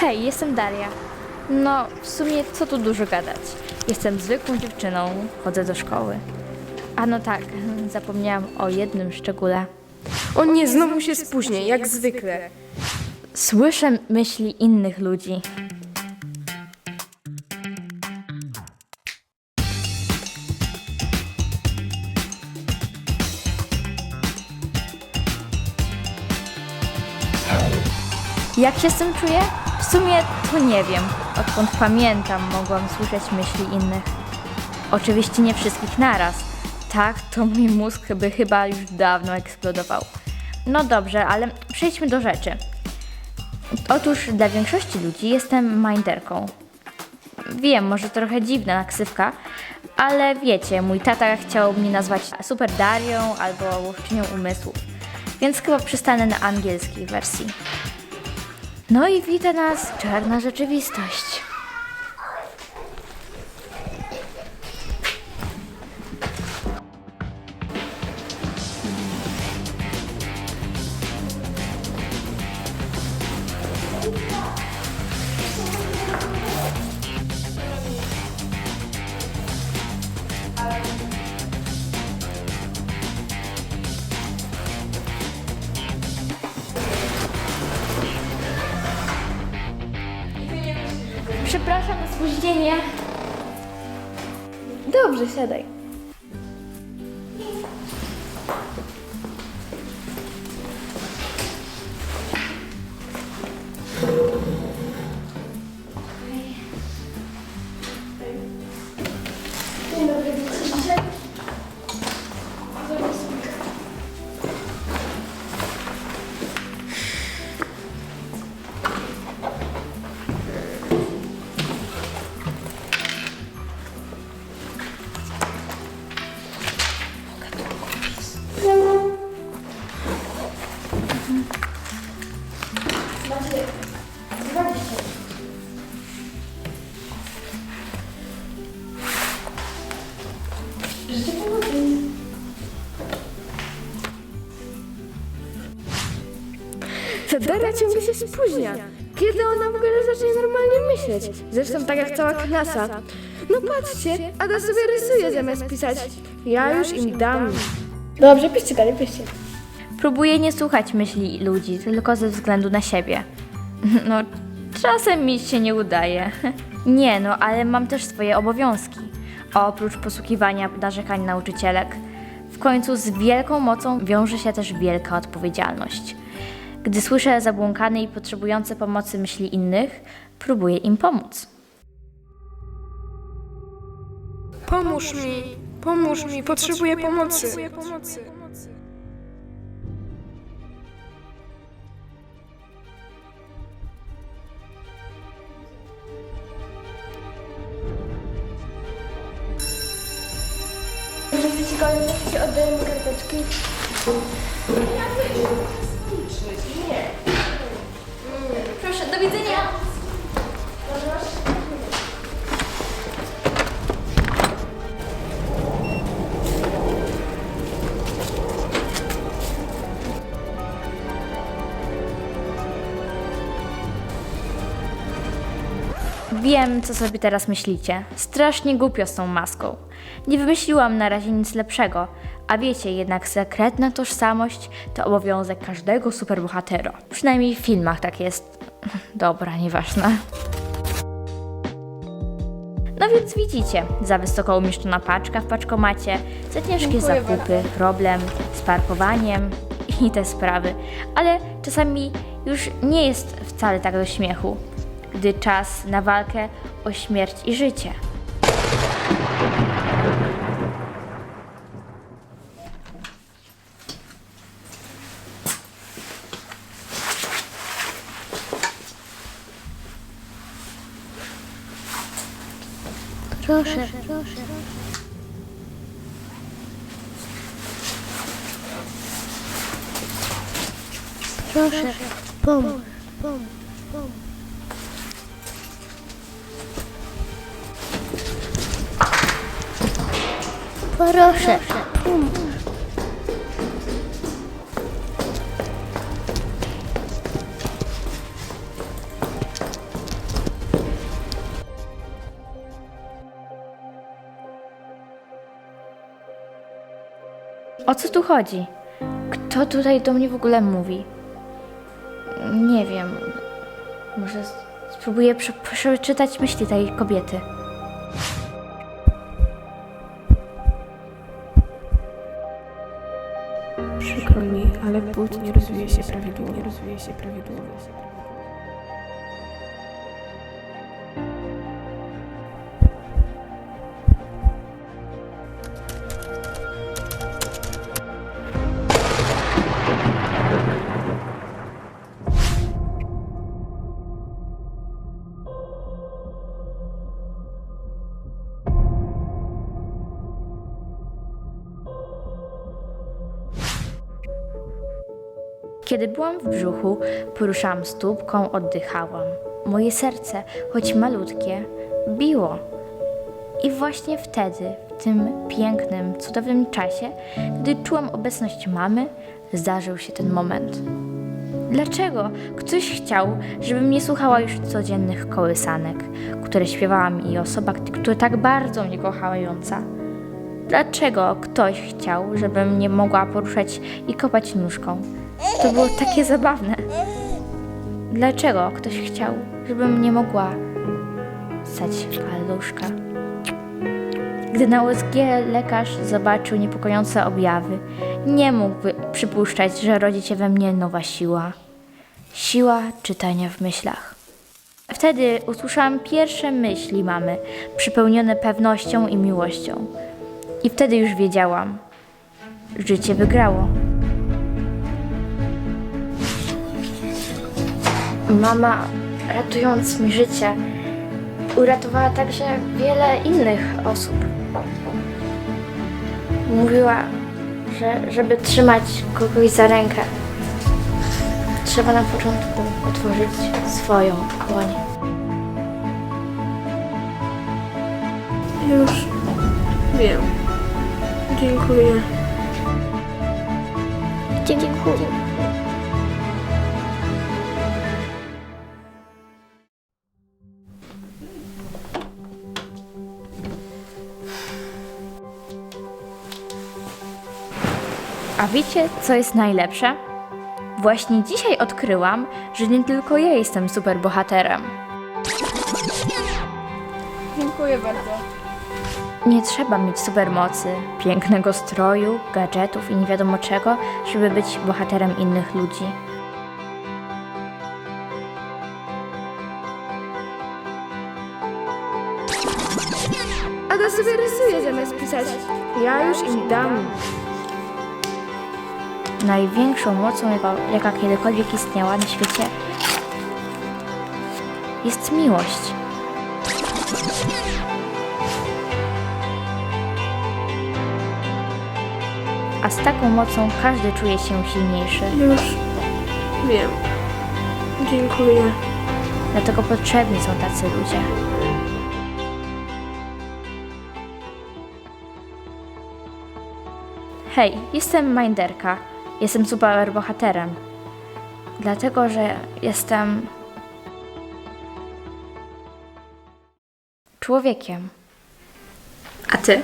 Hej, jestem Daria. No, w sumie co tu dużo gadać. Jestem zwykłą dziewczyną, chodzę do szkoły. A no tak, zapomniałam o jednym szczególe. O nie, znowu się spóźnię, jak zwykle. Słyszę myśli innych ludzi. Jak się z tym czuję? W sumie to nie wiem. Odkąd pamiętam, mogłam słyszeć myśli innych. Oczywiście nie wszystkich naraz. Tak, to mój mózg by chyba już dawno eksplodował. No dobrze, ale przejdźmy do rzeczy. Otóż dla większości ludzi jestem minderką. Wiem, może trochę dziwna ksywka, ale wiecie, mój tata chciał mnie nazwać Super Darią albo Łowczynią Umysłów, więc chyba przystanę na angielskiej wersji. No i wita nas czarna rzeczywistość. Przepraszam za spóźnienie. Dobrze, siadaj. Daria ciągle się spóźnia. Kiedy ona w ogóle zacznie normalnie myśleć? Zresztą tak jak cała klasa. No patrzcie, Ada sobie rysuje zamiast pisać. Ja już im dam. Dobrze, piszcie dalej, piszcie. Próbuję nie słuchać myśli ludzi, tylko ze względu na siebie. No, czasem mi się nie udaje. Nie, no, ale mam też swoje obowiązki. Oprócz posługiwania narzekań nauczycielek, w końcu z wielką mocą wiąże się też wielka odpowiedzialność. Gdy słyszę zabłąkane i potrzebujące pomocy myśli innych, próbuję im pomóc. Pomóż mi, pomóż mi, potrzebuję pomocy. Ci oddaję mi karteczki. Proszę, do widzenia! Wiem, co sobie teraz myślicie. Strasznie głupio z tą maską. Nie wymyśliłam na razie nic lepszego, a wiecie, jednak sekretna tożsamość to obowiązek każdego superbohatera. Przynajmniej w filmach tak jest. Dobra, nieważne. No więc widzicie, za wysoko umieszczona paczka w paczkomacie, za ciężkie zakupy, problem z parkowaniem i te sprawy. Ale czasami już nie jest wcale tak do śmiechu, gdy czas na walkę o śmierć i życie. Proszę, proszę. Proszę, pomóż, pomóż, pomóż. Proszę. O co tu chodzi? Kto tutaj do mnie w ogóle mówi? Nie wiem. Może spróbuję przeczytać myśli tej kobiety. Mi, ale płód nie rozwija się prawidłowo. Nie rozwija się prawidłowo. Kiedy byłam w brzuchu, poruszałam stópką, oddychałam. Moje serce, choć malutkie, biło. I właśnie wtedy, w tym pięknym, cudownym czasie, gdy czułam obecność mamy, zdarzył się ten moment. Dlaczego ktoś chciał, żebym nie słuchała już codziennych kołysanek, które śpiewała mi osoba, która tak bardzo mnie kochająca? Dlaczego ktoś chciał, żebym nie mogła poruszać i kopać nóżką? To było takie zabawne. Dlaczego ktoś chciał, żebym nie mogła stać paluszka? Gdy na USG lekarz zobaczył niepokojące objawy, nie mógł przypuszczać, że rodzi się we mnie nowa siła. Siła czytania w myślach. Wtedy usłyszałam pierwsze myśli mamy, przypełnione pewnością i miłością. I wtedy już wiedziałam, życie wygrało. Mama, ratując mi życie, uratowała także wiele innych osób. Mówiła, że żeby trzymać kogoś za rękę, trzeba na początku otworzyć swoją dłoń. Już wiem. Dziękuję. Dziękuję. A wiecie, co jest najlepsze? Właśnie dzisiaj odkryłam, że nie tylko ja jestem superbohaterem. Dziękuję bardzo. Nie trzeba mieć supermocy, pięknego stroju, gadżetów i nie wiadomo czego, żeby być bohaterem innych ludzi. Ada sobie rysuje zamiast pisać. Ja już im dam. Największą mocą, jaka, jaka kiedykolwiek istniała na świecie, jest miłość. A z taką mocą każdy czuje się silniejszy. Już wiem. Dziękuję. Dlatego potrzebni są tacy ludzie. Hej, jestem Minderka. Jestem super bohaterem. Dlatego, że jestem człowiekiem. A ty?